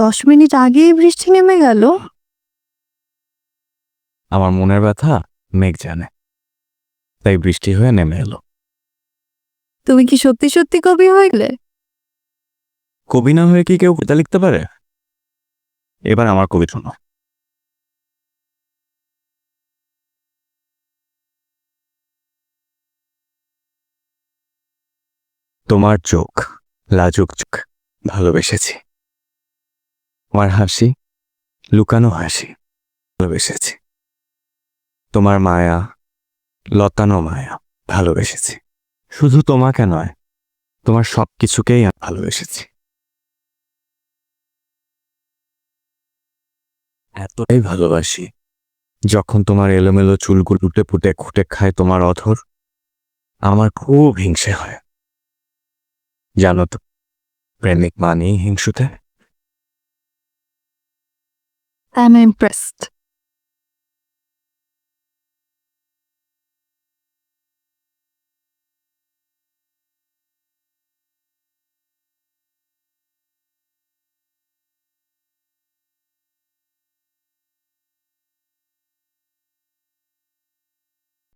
দশ মিনিট আগেই বৃষ্টি নেমে গেল। আমার মনের ব্যথা মেঘ জানে তাই বৃষ্টি হয়ে নেমে এলো। তুমি কি সত্যি সত্যি কবি হয়ে গেলে? কবি না হয়ে কি কেউ কবিতা লিখতে পারে? এবার আমার কবি শোনো। তোমার চোখ লাজুক চোখ ভালোবেসেছি। তোমার হাসি, লুকানো হাসি ভালোবেসেছি। তোমার মায়া, লতানো মায়া ভালোবেসেছি। শুধু তোমাকে নয়, তোমার সব কিছুকেই ভালোবেসেছি। এতটাই ভালোবাসি, যখন তোমার এলোমেলো চুলগুলো ফুটে ফুটে খুঁটে খায় তোমার অধর, আমার খুব হিংসে হয়। জানো তো, প্রেমিক মানেই হিংসুতে। I'm impressed.